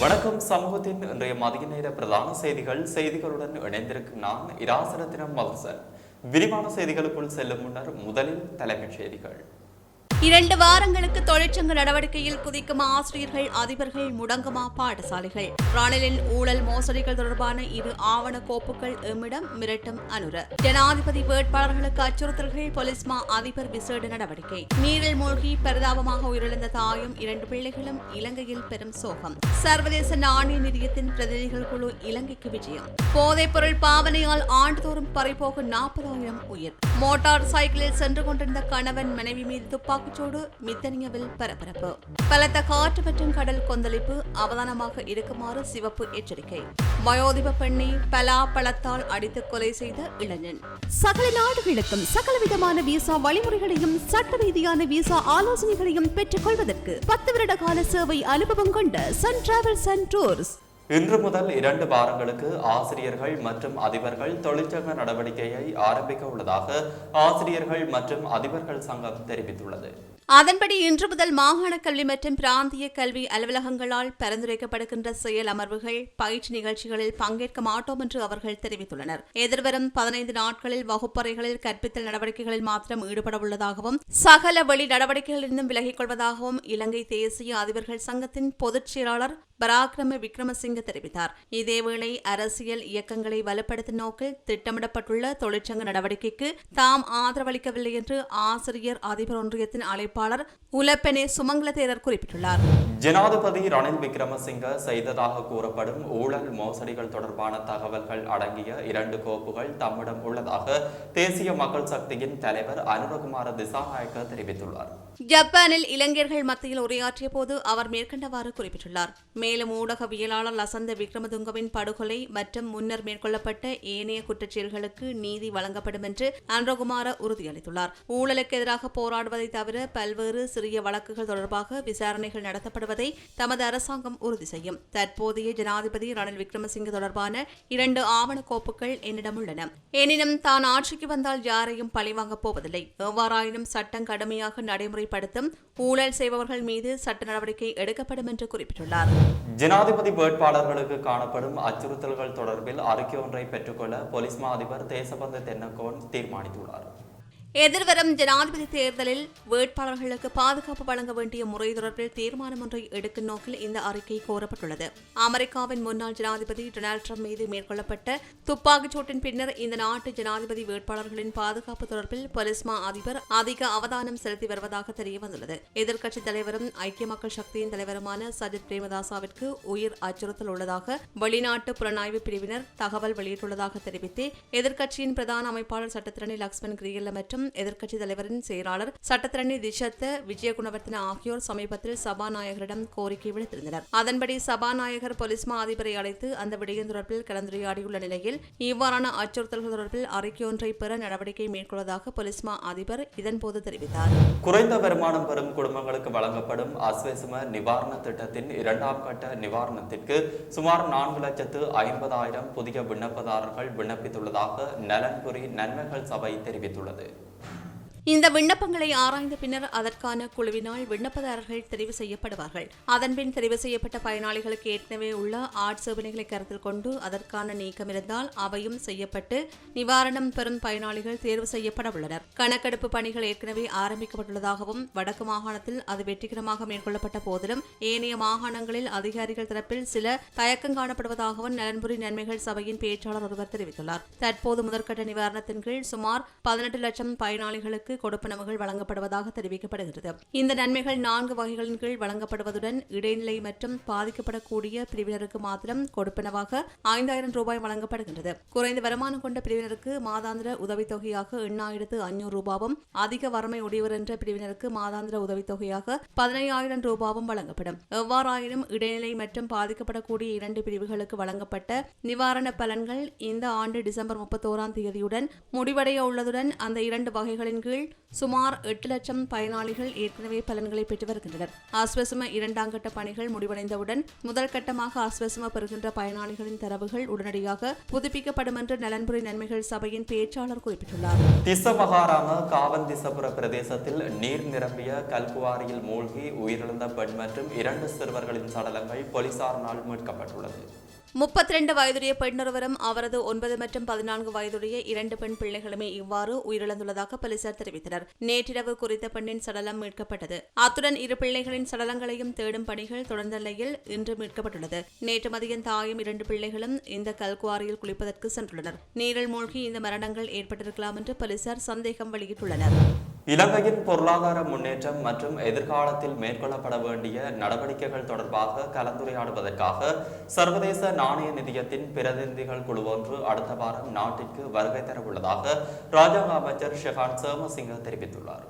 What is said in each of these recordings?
வணக்கம். சமூகத்தின் இன்றைய மதிய நேர பிரதான செய்திகள். செய்திகளுடன் இணைந்திருக்கும் நான் இராசரத்தினம் மதுசன் விரிவான செய்திகளுக்குள் செல்லும் முன்னர் முதலில் தலைமைச் செய்திகள். இரண்டு வாரங்களுக்கு தொழிற்சங்க நடவடிக்கையில் குதிக்கும் ஆசிரியர்கள் அதிபர்கள் முடங்குமா பாடசாலைகள். ராணலின் ஊழல் மோசடிகள் தொடர்பான இரு ஆவண கோப்புகள் எம்மிடம் மிரட்டும் அனுர. ஜனாதிபதி வேட்பாளர்களுக்கு அச்சுறுத்தல்கள் பொலிஸ்மா அதிபர் விசேட நடவடிக்கை. நீரில் மூழ்கி பரிதாபமாக உயிரிழந்த தாயும் இரண்டு பிள்ளைகளும் இலங்கையில் பெரும் சோகம். சர்வதேச நாணய நிதியத்தின் பிரதிநிதிகள் குழு இலங்கைக்கு விஜயம். போதைப் பொருள் பாவனையால் ஆண்டுதோறும் பறிபோகும் நாற்பதாயிரம் உயிர். மோட்டார் சைக்கிளில் சென்று கொண்டிருந்த கணவன் மனைவி மீது தலைப்புச்சோடு மித்தனியவில் பரபரப்பு. பலத்த காற்று மற்றும் கடல் கொந்தளிப்பு அவதானமாக இருக்குமாறு சிவப்பு எச்சரிக்கை. வயோதிப பெண்ணை பலா பழத்தால் அடித்து கொலை செய்த இளைஞன். சகல நாடுகளுக்கும் சகலவிதமான விசா வழிமுறைகளையும் சட்ட ரீதியான விசா ஆலோசனைகளையும் பெற்றுக் கொள்வதற்கு பத்து வருட கால சேவை அனுபவம் கொண்ட சன் டிராவல்ஸ் அண்ட் டூர்ஸ் இன்று முதல் இரண்டு வாரங்களுக்கு ஆசிரியர்கள் மற்றும் அதிபர்கள் தொழிற்சங்க நடவடிக்கையை ஆரம்பிக்க உள்ளதாக ஆசிரியர்கள் மற்றும் அதிபர்கள் சங்கம் தெரிவித்துள்ளது. அதன்படி இன்று முதல் மாகாண கல்வி மற்றும் பிராந்திய கல்வி அலுவலகங்களால் பரிந்துரைக்கப்படுகின்ற செயல் அமர்வுகள் பயிற்சி நிகழ்ச்சிகளில் பங்கேற்க மாட்டோம் என்று அவர்கள் தெரிவித்துள்ளனர். எதிர்வரும் பதினைந்து நாட்களில் வகுப்பறைகளில் கற்பித்தல் நடவடிக்கைகளில் மாத்திரம் ஈடுபட உள்ளதாகவும் சகல வெளி நடவடிக்கைகளிலிருந்தும் விலகிக் கொள்வதாகவும் இலங்கை தேசிய அதிபர்கள் சங்கத்தின் பொதுச் செயலாளர் பராக்கிரம விக்ரமசிங்க தெரிவித்தார். இதேவேளை அரசியல் இயக்கங்களை வலுப்படுத்தும் நோக்கில் திட்டமிடப்பட்டுள்ள தொழிற்சங்க நடவடிக்கைக்கு தாம் ஆதரவளிக்கவில்லை என்று ஆசிரியர் அதிபர் ஒன்றியத்தின் அழைப்பாளர் உலப்பெனே சுமங்கல தேரர் குறிப்பிட்டுள்ளார். ஜனாதிபதி ரணில் விக்ரமசிங்க செய்ததாக கூறப்படும் ஊழல் மோசடிகள் தொடர்பான தகவல்கள் அடங்கிய இரண்டு கோப்புகள் தம்மிடம் உள்ளதாக தேசிய மக்கள் சக்தியின் தலைவர் அனுரகுமார திசாநாயக்க தெரிவித்துள்ளார். ஜப்பானில் இளைஞர்கள் மத்தியில் உரையாற்றிய போது அவர் மேற்கண்டவாறு குறிப்பிட்டுள்ளார். மேலும் ஊடகவியலாளர் லசந்த விக்ரமதுங்கவின் படுகொலை மற்றும் முன்னர் மேற்கொள்ளப்பட்ட ஏனைய குற்றச்செயல்களுக்கு நீதி வழங்கப்படும் என்று அன்றகுமார உறுதியளித்துள்ளார். ஊழலுக்கு எதிராக போராடுவதை தவிர பல்வேறு சிறிய வழக்குகள் தொடர்பாக விசாரணைகள் நடத்தப்படுவதை தமது அரசாங்கம் உறுதி செய்யும். தற்போதைய ஜனாதிபதி ரணில் விக்ரமசிங்க தொடர்பான இரண்டு ஆவண கோப்புகள் என்னிடம் உள்ளன. எனினும் தான் ஆட்சிக்கு வந்தால் யாரையும் பழிவாங்கப் போவதில்லை. எவ்வாறாயினும் சட்டம் கடுமையாக நடைமுறைப்படுத்தும் ஊழல் செய்பவர்கள் மீது சட்ட நடவடிக்கை எடுக்கப்படும் என்று குறிப்பிட்டுள்ளார். ஜனாதிபதி வேட்பாளர்களுக்கு காணப்படும் அச்சுறுத்தல்கள் தொடர்பில் அறிக்கை ஒன்றை பெற்றுக்கொள்ள போலீஸ் மா அதிபர் தேசபந்து தென்னக்கோன் தீர்மானித்துள்ளார். எதிர்வரும் ஜனாதிபதி தேர்தலில் வேட்பாளர்களுக்கு பாதுகாப்பு வழங்க வேண்டிய முறை தொடர்பில் தீர்மானம் ஒன்றை எடுக்கும் நோக்கில் இந்த அறிக்கை கோரப்பட்டுள்ளது. அமெரிக்காவின் முன்னாள் ஜனாதிபதி டொனால்டு ட்ரம்ப் மீது மேற்கொள்ளப்பட்ட துப்பாக்கிச் சூட்டின் பின்னர் இந்த நாட்டு ஜனாதிபதி வேட்பாளர்களின் பாதுகாப்பு தொடர்பில் பொலிஸ்மா அதிபர் அதிக அவதானம் செலுத்தி வருவதாக தெரியவந்துள்ளது. எதிர்க்கட்சித் தலைவரும் ஐக்கிய மக்கள் சக்தியின் தலைவருமான சஜித் பிரேமதாசாவிற்கு உயிர் அச்சுறுத்தல் உள்ளதாக வெளிநாட்டு புலனாய்வு பிரிவினர் தகவல் வெளியிட்டுள்ளதாக தெரிவித்து எதிர்க்கட்சியின் பிரதான அமைப்பாளர் சட்டத்திரணி லக்ஷ்மண் கிரியல்ல மற்றும் எதிர்க்கட்சித் தலைவரின் செயலாளர் சட்டத்திரணி திஷத்த விஜயகுணவர்த்தன ஆகியோர் சமீபத்தில் சபாநாயகரிடம் கோரிக்கை விடுத்திருந்தனர். அதன்படி சபாநாயகர் பொலிஸ்மா அதிபரை அழைத்து அந்த விடயம் தொடர்பில் கலந்துரையாடியுள்ள நிலையில் இவ்வாறான அச்சுறுத்தல்கள் தொடர்பில் அறிக்கையொன்றை பெற நடவடிக்கை மேற்கொள்வதாக பொலிஸ்மா அதிபர் இதன்போது தெரிவித்தார். குறைந்த வருமானம் பெறும் குடும்பங்களுக்கு வழங்கப்படும் அஸ்வசும நிவாரண திட்டத்தின் இரண்டாம் கட்ட நிவாரணத்திற்கு சுமார் நான்கு லட்சத்து ஐம்பதாயிரம் புதிய விண்ணப்பதாரர்கள் விண்ணப்பித்துள்ளதாக நலன்புரி நன்மைகள் சபை தெரிவித்துள்ளது. இந்த விண்ணப்பங்களை ஆராய்ந்த பின்னர் அதற்கான குழுவினால் விண்ணப்பதாரர்கள் தெரிவு செய்யப்படுவார்கள். அதன்பின் தெரிவு செய்யப்பட்ட பயனாளிகளுக்கு ஏற்கனவே உள்ள ஆட்சேபனைகளை கருத்தில் கொண்டு அதற்கான நீக்கம் இருந்தால் அவையும் செய்யப்பட்டு நிவாரணம் பெறும் பயனாளிகள் தேர்வு செய்யப்பட உள்ளனர். கணக்கெடுப்பு பணிகள் ஏற்கனவே ஆரம்பிக்கப்பட்டுள்ளதாகவும் வடக்கு மாகாணத்தில் அது வெற்றிகரமாக மேற்கொள்ளப்பட்ட போதிலும் ஏனைய மாகாணங்களில் அதிகாரிகள் தரப்பில் சில தயக்கம் காணப்படுவதாகவும் நலன்புரி நன்மைகள் சபையின் பேச்சாளர் ஒருவர் தெரிவித்துள்ளார். தற்போது முதற்கட்ட நிவாரணத்தின் கீழ் சுமார் பதினெட்டு லட்சம் பயனாளிகளுக்கு கொடுப்பனவுகள் வழங்கப்படுவதாக தெரிவிக்கப்படுகிறது. இந்த நன்மைகள் நான்கு வகைகளின் கீழ் வழங்கப்படுவதுடன் இடைநிலை மற்றும் பாதிக்கப்படக்கூடிய பிரிவினருக்கு மாத்திரம் கொடுப்பனவாக ஐந்தாயிரம் ரூபாய் வழங்கப்படுகின்றது. குறைந்த வருமானம் கொண்ட பிரிவினருக்கு மாதாந்திர உதவித்தொகையாக எண்ணாயிரத்து அஞ்சூறு ரூபாவும் அதிக வறுமை உடையவர் என்ற பிரிவினருக்கு மாதாந்திர உதவித்தொகையாக பதினையாயிரம் ரூபாவும் வழங்கப்படும். எவ்வாறாயினும் இடைநிலை மற்றும் பாதிக்கப்படக்கூடிய இரண்டு பிரிவுகளுக்கு வழங்கப்பட்ட நிவாரண பலன்கள் இந்த ஆண்டு டிசம்பர் முப்பத்தோராம் தேதியுடன் முடிவடைய உள்ளதுடன் அந்த இரண்டு வகைகளின் கீழ் கீழ் சுமார் எட்டு லட்சம் பயனாளிகள் ஏற்கனவே பலன்களை பெற்று வருகின்றனர். ஆஸ்வசம இரண்டாம் கட்ட பணிகள் முடிவடைந்தவுடன் முதல் கட்டமாக ஆஸ்வசம பெறுகின்ற பயனாளிகளின் தரவுகள் உடனடியாக புதுப்பிக்கப்படும் என்று நலன்புரி நன்மைகள் சபையின் பேச்சாளர் குறிப்பிட்டுள்ளார். திசமகாராம காவந்திசபுர பிரதேசத்தில் நீர் நிரம்பிய கல்குவாரியில் மூழ்கி உயிரிழந்த பெண் மற்றும் இரண்டு சிறுவர்களின் சடலங்கள் போலீசாரினால் மீட்கப்பட்டுள்ளது. முப்பத்தி ரெண்டு வயதுடைய பெண்ணொருவரும் அவரது ஒன்பது மற்றும் பதினான்கு வயதுடைய இரண்டு பெண் பிள்ளைகளுமே இவ்வாறு உயிரிழந்துள்ளதாக போலீசார் தெரிவித்தனர். நேற்றிரவு குறித்த பெண்ணின் சடலம் மீட்கப்பட்டது. அத்துடன் இரு பிள்ளைகளின் சடலங்களையும் தேடும் பணிகள் தொடர்ந்த நிலையில் இன்று மீட்கப்பட்டுள்ளது. நேற்று மதியம் தாயும் இரண்டு பிள்ளைகளும் இந்த கல்குவாரியில் குளிப்பதற்கு சென்றுள்ளனர். நீரில் மூழ்கி இந்த மரணங்கள் ஏற்பட்டிருக்கலாம் என்று போலீசார் சந்தேகம் வெளியிட்டுள்ளனர். இலங்கையின் பொருளாதார முன்னேற்றம் மற்றும் எதிர்காலத்தில் மேற்கொள்ளப்பட வேண்டிய நடவடிக்கைகள் தொடர்பாக கலந்துரையாடுவதற்காக சர்வதேச நாணய நிதியத்தின் பிரதிநிதிகள் குழு ஒன்று அடுத்த வாரம் நாட்டிற்கு வருகை தரவுள்ளதாக ராஜாங்க அமைச்சர் ஷெஹான் சேமசிங்க தெரிவித்துள்ளார்.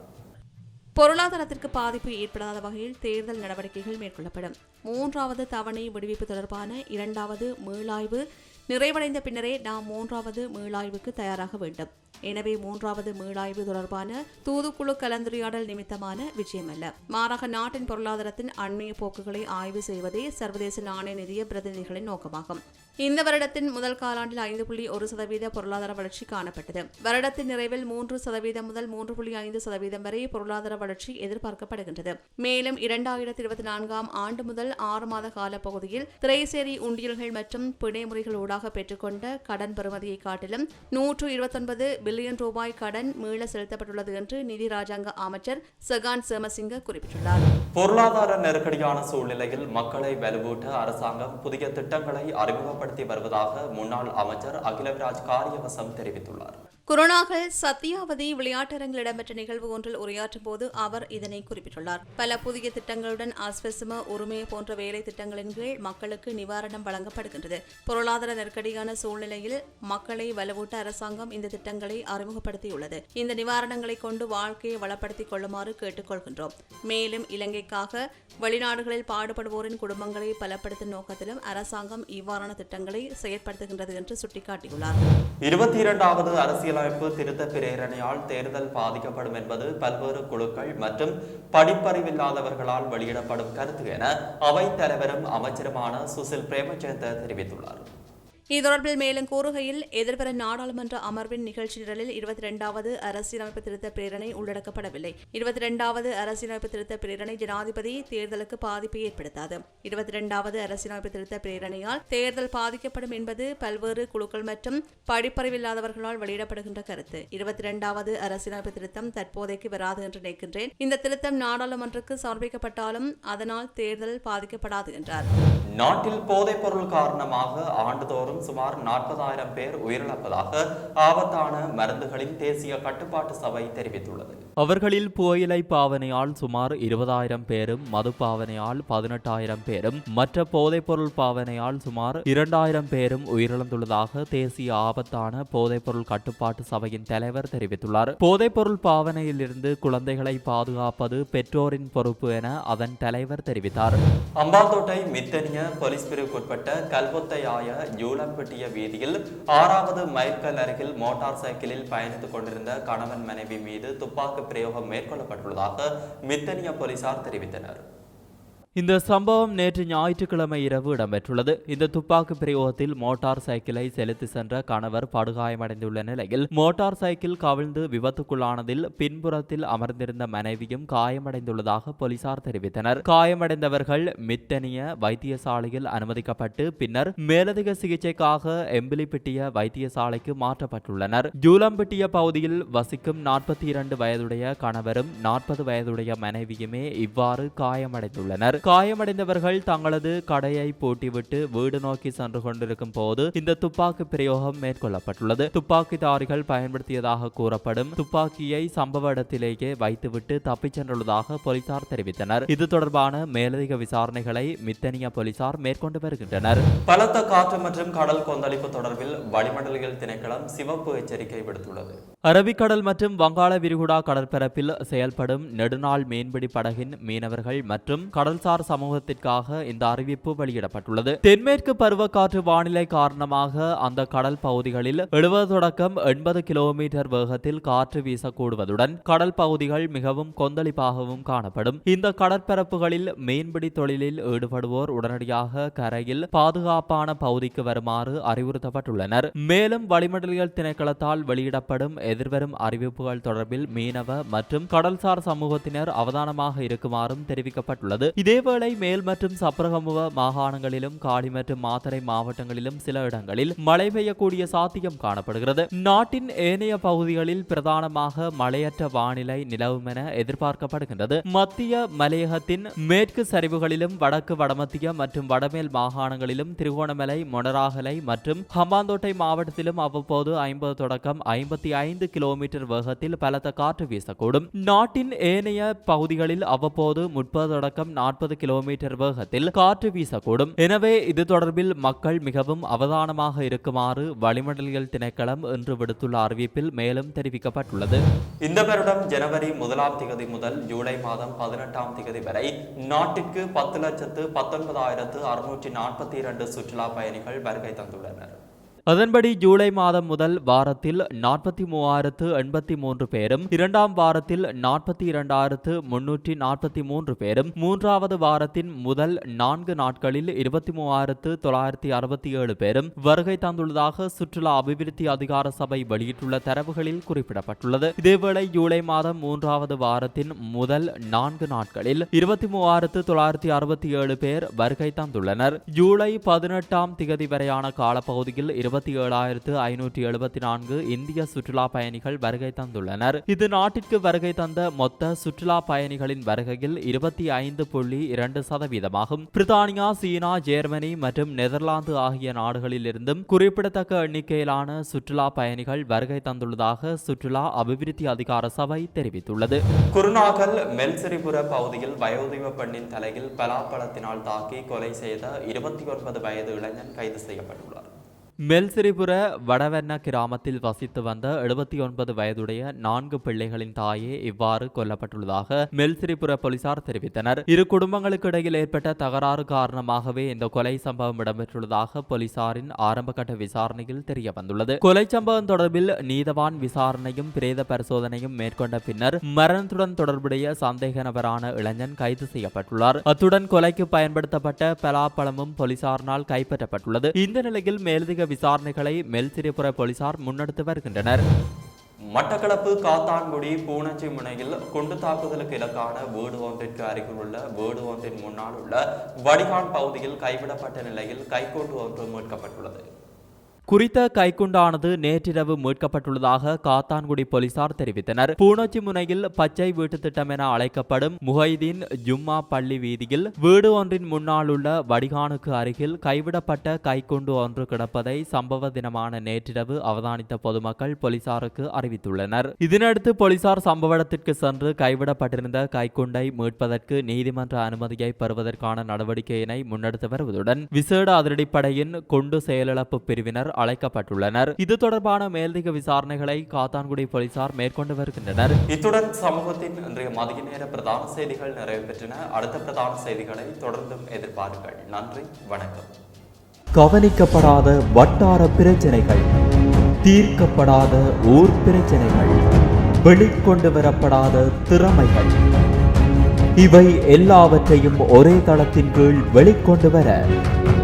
பொருளாதாரத்திற்கு பாதிப்பு ஏற்படாத வகையில் தேர்தல் நடவடிக்கைகள் மேற்கொள்ளப்படும். மூன்றாவது தவணை விடுவிப்பு தொடர்பான இரண்டாவது மீளாய்வு நிறைவடைந்த பின்னரே நாம் மூன்றாவது மீளாய்வுக்கு தயாராக வேண்டும். எனவே மூன்றாவது மீளாய்வு தொடர்பான தூதுக்குழு கலந்துரையாடல் நிமித்தமான விஷயமல்ல மாறாக நாட்டின் பொருளாதாரத்தின் அண்மைய போக்குகளை ஆய்வு செய்வதே சர்வதேச நாணய நிதிய பிரதிநிதிகளின் நோக்கமாகும். இந்த வருடத்தின் முதல் காலாண்டில் ஐந்து புள்ளி ஒரு சதவீத பொருளாதார வளர்ச்சி காணப்பட்டது. வருடத்தின் நிறைவில் மூன்று சதவீதம் முதல் மூன்று புள்ளி ஐந்து சதவீதம் வரை பொருளாதார வளர்ச்சி எதிர்பார்க்கப்படுகின்றது. மேலும் இரண்டாயிரத்தி இருபத்தி நான்காம் ஆண்டு முதல் ஆறு மாத கால பகுதியில் திரைசேரி உண்டியல்கள் மற்றும் பிணைமுறைகள் ஊடாக பெற்றுக்கொண்ட கடன் பெறுமதியை காட்டிலும் நூற்று இருபத்தொன்பது பில்லியன் ரூபாய் கடன் மீள செலுத்தப்பட்டுள்ளது என்று நிதி ராஜாங்க அமைச்சர் சகான் சேமசிங்க குறிப்பிட்டுள்ளார். பொருளாதார நெருக்கடியான சூழ்நிலையில் மக்களை வலுவூட்ட அரசாங்கம் புதிய திட்டங்களை அறிமுகப்படுத்த வருவதாக முன்னாள் அமைச்சர் அகிலவிராஜ் காரியவசம் தெரிவித்துள்ளார். குருணாகல் சத்யாவதி விளையாட்டரங்கில் இடம்பெற்ற நிகழ்வு ஒன்றில் உரையாற்றும் போது அவர் இதனை குறிப்பிட்டுள்ளார். பல புதிய திட்டங்களுடன் அஸ்வசம உரிமை போன்ற வேலை திட்டங்களின் கீழ் மக்களுக்கு நிவாரணம் வழங்கப்படுகின்றது. பொருளாதார நெருக்கடியான சூழ்நிலையில் மக்களை வலுவூட்ட அரசாங்கம் இந்த திட்டங்களை அறிமுகப்படுத்தியுள்ளது. இந்த நிவாரணங்களை கொண்டு வாழ்க்கையை வளப்படுத்திக் கொள்ளுமாறு கேட்டுக்கொள்கின்றோம். மேலும் இலங்கைக்காக வெளிநாடுகளில் பாடுபடுவோரின் குடும்பங்களை பலப்படுத்தும் நோக்கத்திலும் அரசாங்கம் இவ்வாறான திட்டங்களை செயற்படுத்துகின்றது என்று சுட்டிக்காட்டியுள்ளார். இருபத்தி இரண்டாவது அரசியலமைப்பு திருத்த பிரேரணையால் தேர்தல் பாதிக்கப்படும் என்பது பல்வேறு குழுக்கள் மற்றும் படிப்பறிவில்லாதவர்களால் வெளியிடப்படும் கருத்து என அவைத் தலைவரும் அமைச்சருமான சுசில் பிரேமச்சந்திர தெரிவித்துள்ளார். இது தொடர்பில் மேலும் கூறுகையில் எதிர்வர நாடாளுமன்ற அமர்வின் நிகழ்ச்சி நிரலில் இருபத்தி இரண்டாவது அரசியலமைப்பு திருத்த பிரேரணை உள்ளடக்கப்படவில்லை. இருபத்தி இரண்டாவது அரசியலமைப்பு திருத்த பிரேரணை ஜனாதிபதி தேர்தலுக்கு பாதிப்பை ஏற்படுத்தாது. இருபத்தி இரண்டாவது அரசியலமைப்பு திருத்த பிரேரணையால் தேர்தல் பாதிக்கப்படும் என்பது பல்வேறு குழுக்கள் மற்றும் படிப்பறிவில்லாதவர்களால் வெளியிடப்படுகின்ற கருத்து. இருபத்தி இரண்டாவது அரசியலமைப்பு திருத்தம் தற்போதைக்கு வராது என்று நினைக்கின்றேன். இந்த திருத்தம் நாடாளுமன்றக்கு சமர்ப்பிக்கப்பட்டாலும் அதனால் தேர்தல் பாதிக்கப்படாது என்றார். நாட்டில் போதைப் பொருள் காரணமாக ஆண்டுதோறும் சுமார் நாற்பதாயிரம் பேர் உயிரிழப்பதாக ஆபத்தான மருந்துகளின் தேசிய கட்டுப்பாட்டு சபை தெரிவித்துள்ளது. அவர்களில் புகையிலை பாவனையால் சுமார் இருபதாயிரம் பேரும் மது பாவனையால் பதினெட்டாயிரம் பேரும் மற்ற போதைப்பொருள் பாவனையால் சுமார் இரண்டாயிரம் பேரும் உயிரிழந்துள்ளதாக தேசிய ஆபத்தான போதைப்பொருள் கட்டுப்பாட்டு சபையின் தலைவர் தெரிவித்துள்ளார். போதைப்பொருள் பாவனையிலிருந்து குழந்தைகளை பாதுகாப்பது பெற்றோரின் பொறுப்பு என அதன் தலைவர் தெரிவித்தார். அம்பாந்தோட்டை மித்தனிய போலீஸ் பிரிவுக்குட்பட்ட கல்பொத்தையாய ஜூலம்பட்டிய வீதியில் ஆறாவது மைல்கல் அருகில் மோட்டார் சைக்கிளில் பயணித்துக் கொண்டிருந்த கணவன் மனைவி மீது துப்பாக்கி பிரயோகம் மேற்கொள்ளப்பட்டுள்ளதாக மித்தனிய போலீசார் தெரிவித்தனர். இந்த சம்பவம் நேற்று ஞாயிற்றுக்கிழமை இரவு இடம்பெற்றுள்ளது. இந்த துப்பாக்கி பிரயோகத்தில் மோட்டார் சைக்கிளை செலுத்தி சென்ற கணவர் படுகாயமடைந்துள்ள நிலையில் மோட்டார் சைக்கிள் கவிழ்ந்து விபத்துக்குள்ளானதில் பின்புறத்தில் அமர்ந்திருந்த மனைவியும் காயமடைந்துள்ளதாக போலீசார் தெரிவித்தனர். காயமடைந்தவர்கள் மித்தனிய வைத்தியசாலையில் அனுமதிக்கப்பட்டு பின்னர் மேலதிக சிகிச்சைக்காக எம்பிலிப்பிட்டிய வைத்தியசாலைக்கு மாற்றப்பட்டுள்ளனர். ஜூலம்பிட்டிய பகுதியில் வசிக்கும் நாற்பத்தி இரண்டு வயதுடைய கணவரும் நாற்பது வயதுடைய மனைவியுமே இவ்வாறு காயமடைந்துள்ளனர். காயமடைந்தவர்கள். தங்களது கடையை பூட்டிவிட்டு வீடு நோக்கி சென்று கொண்டிருக்கும் போது இந்த துப்பாக்கி பிரயோகம் மேற்கொள்ளப்பட்டுள்ளது. துப்பாக்கிதாரிகள் பயன்படுத்தியதாக கூறப்படும் துப்பாக்கியை சம்பவ இடத்திலேயே வைத்துவிட்டு தப்பிச் சென்றுள்ளதாக போலீசார் தெரிவித்தனர். இது தொடர்பான மேலதிக விசாரணைகளை மித்தனிய போலீசார் மேற்கொண்டு வருகின்றனர். பலத்த காற்று மற்றும் கடல் கொந்தளிப்பு தொடர்பில் வளிமண்டலியல் திணைக்களம் சிவப்பு எச்சரிக்கை விடுத்துள்ளது. அரபிக்கடல் மற்றும் வங்காள விரிகுடா கடற்பரப்பில் செயல்படும் நெடுநாள் மீன்பிடி படகின் மீனவர்கள் மற்றும் கடல்சார் சமூகத்திற்காக இந்த அறிவிப்பு வெளியிடப்பட்டுள்ளது. தென்மேற்கு பருவக்காற்று வானிலை காரணமாக அந்த கடல் பகுதிகளில் எழுபது தொடக்கம் எண்பது கிலோமீட்டர் வேகத்தில் காற்று வீசக்கூடுவதுடன் கடல் பகுதிகள் மிகவும் கொந்தளிப்பாகவும் காணப்படும். இந்த கடற்பரப்புகளில் மீன்பிடி தொழிலில் ஈடுபடுவோர் உடனடியாக கரையில் பாதுகாப்பான பகுதிக்கு வருமாறு அறிவுறுத்தப்பட்டுள்ளனர். மேலும் வளிமண்டலியல் திணைக்களத்தால் வெளியிடப்படும் எதிர்வரும் அறிவிப்புகள் தொடர்பில் மீனவ மற்றும் கடல்சார் சமூகத்தினர் அவதானமாக இருக்குமாறும் தெரிவிக்கப்பட்டுள்ளது. இதேவேளை மேல் மற்றும் சப்ரகமுவ மாகாணங்களிலும் காலி மற்றும் மாத்தறை மாவட்டங்களிலும் சில இடங்களில் மழை பெய்யக்கூடிய சாத்தியம் காணப்படுகிறது. நாட்டின் ஏனைய பகுதிகளில் பிரதானமாக மழையற்ற வானிலை நிலவும் என எதிர்பார்க்கப்படுகின்றது. மத்திய மலையகத்தின் மேற்கு சரிவுகளிலும் வடக்கு வடமத்திய மற்றும் வடமேல் மாகாணங்களிலும் திருகோணமலை மொனராகலை மற்றும் ஹம்பாந்தோட்டை மாவட்டத்திலும் அவ்வப்போது ஐம்பது தொடக்கம் ஐம்பத்தி ஐந்து கிலோமீட்டர் வேகத்தில் பலத்த காற்று வீசக்கூடும். நாட்டின் ஏனைய பகுதிகளில் அவ்வப்போது முப்பது தொடக்கம் நாற்பது கிலோமீட்டர் வேகத்தில் காற்று வீசக்கூடும். எனவே இது தொடர்பில் மக்கள் மிகவும் அவதானமாக இருக்குமாறு வளிமண்டலியல் திணைக்களம் இன்று விடுத்துள்ள அறிவிப்பில் மேலும் தெரிவிக்கப்பட்டுள்ளது. இந்த வருடம் ஜனவரி முதலாம் திகதி முதல் ஜூலை மாதம் பதினெட்டாம் திகதி வரை நாட்டிற்கு பத்து லட்சத்து பத்தொன்பதாயிரத்து அறுநூற்றி நாற்பத்தி இரண்டு சுற்றுலா பயணிகள் வருகை தந்துள்ளனர். அதன்படி ஜூலை மாதம் முதல் வாரத்தில் நாற்பத்தி மூவாயிரத்து எண்பத்தி மூன்று பேரும் இரண்டாம் வாரத்தில் நாற்பத்தி இரண்டாயிரத்து முன்னூற்றி நாற்பத்தி மூன்று பேரும் மூன்றாவது வாரத்தின் முதல் நான்கு நாட்களில் இருபத்தி மூவாயிரத்து தொள்ளாயிரத்தி அறுபத்தி ஏழு பேரும் வருகை தந்துள்ளதாக சுற்றுலா அபிவிருத்தி அதிகார சபை வெளியிட்டுள்ள தரவுகளில் குறிப்பிடப்பட்டுள்ளது. இதேவேளை ஜூலை மாதம் மூன்றாவது வாரத்தின் முதல் நான்கு நாட்களில் இருபத்தி மூவாயிரத்து தொள்ளாயிரத்தி அறுபத்தி ஏழு பேர் வருகை தந்துள்ளனர். ஜூலை பதினெட்டாம் திகதி வரையான காலப்பகுதியில் இருபத்தி ஏழாயிரத்து ஐநூற்றி எழுபத்தி நான்கு இந்திய சுற்றுலா பயணிகள் வருகை தந்துள்ளனர். இது நாட்டிற்கு வருகை தந்த மொத்த சுற்றுலா பயணிகளின் வருகையில் இருபத்தி ஐந்து புள்ளி இரண்டு சதவீதமாகும். பிரித்தானியா சீனா ஜெர்மனி மற்றும் நெதர்லாந்து ஆகிய நாடுகளிலிருந்தும் குறிப்பிடத்தக்க எண்ணிக்கையிலான சுற்றுலா பயணிகள் வருகை தந்துள்ளதாக சுற்றுலா அபிவிருத்தி அதிகார சபை தெரிவித்துள்ளது. குருநாகல் மெல்சரிபுர பகுதியில் வயோதிப பெண்ணின் தலையில் பலாப்பழத்தினால் தாக்கி கொலை செய்த இருபத்தி ஒன்பது வயது இளைஞன் கைது செய்யப்பட்டுள்ளார். மெல்சிரிபுர வடவென்ன கிராமத்தில் வசித்து வந்த எழுபத்தி ஒன்பது வயதுடைய நான்கு பிள்ளைகளின் தாயே இவ்வாறு கொல்லப்பட்டுள்ளதாக மெல்சிரிபுர போலீசார் தெரிவித்தனர். இரு குடும்பங்களுக்கு இடையில் ஏற்பட்ட தகராறு காரணமாகவே இந்த கொலை சம்பவம் இடம்பெற்றுள்ளதாக போலீசாரின் ஆரம்பகட்ட விசாரணையில் தெரிய வந்துள்ளது கொலை சம்பவம் தொடர்பில் நீதவான் விசாரணையும் பிரேத பரிசோதனையும் மேற்கொண்ட பின்னர் மரணத்துடன் தொடர்புடைய சந்தேக நபரான இளைஞன் கைது செய்யப்பட்டுள்ளார். அத்துடன் கொலைக்கு பயன்படுத்தப்பட்ட பலாப்பழமும் போலீசாரினால் கைப்பற்றப்பட்டுள்ளது. இந்த நிலையில் மேலதிக விசாரணைகளை மெல்சிரிபுர போலீசார் முன்னெடுத்து வருகின்றனர். மட்டக்களப்பு காத்தான்குடி பூனச்சி முனையில் குண்டு தாக்குதலுக்கு இலக்கான வீடு ஒன்றிற்கு அருகில் உள்ள வீடு ஒன்றின் முன்னால் உள்ள வடிகான் பகுதியில் கைவிடப்பட்ட நிலையில் கைகோட்டு ஒன்று மீட்கப்பட்டுள்ளது. குறித்த கைக்குண்டானது நேற்றிரவு மீட்கப்பட்டுள்ளதாக காத்தான்குடி போலீசார் தெரிவித்தனர். பூனோச்சி முனையில் பச்சை வீட்டு திட்டம் என அழைக்கப்படும் முஹைதீன் ஜும்மா பள்ளி வீதியில் வீடு ஒன்றின் முன்னால் உள்ள வடிகானுக்கு அருகில் கைவிடப்பட்ட கைக்குண்டு ஒன்று கிடப்பதை சம்பவ தினமான நேற்றிரவு அவதானித்த பொதுமக்கள் போலீசாருக்கு அறிவித்துள்ளனர். இதனடுத்து போலீசார் சம்பவ இடத்திற்கு சென்று கைவிடப்பட்டிருந்த கைக்குண்டை மீட்பதற்கு நீதிமன்ற அனுமதியை பெறுவதற்கான நடவடிக்கையினை முன்னெடுத்து வருவதுடன் விசேட அதிரடிப்படையின் குண்டு செயலிழப்பு பிரிவினர் அழைக்கப்பட்டுள்ளனர். இது தொடர்பான மேலதிக விசாரணைகளை காத்தான்குடி போலீசார் மேற்கொண்டு வருகின்றனர். இத்துடன் சமூகத்தின் இன்றைய மதிய நேர பிரதான செய்திகள் நிறைவு பெற்றன. அடுத்த பிரதான செய்திகளை தொடர்ந்தும் எதிர்பாருங்கள். நன்றி வணக்கம். கவனிக்கப்படாத வட்டார பிரச்சனைகள் தீர்க்கப்படாத ஊர் பிரச்சனைகள் வெளிக்கொண்டு வரப்படாத திறமைகள் இவை எல்லாவற்றையும் ஒரே தளத்தின் கீழ் வெளிக்கொண்டு வர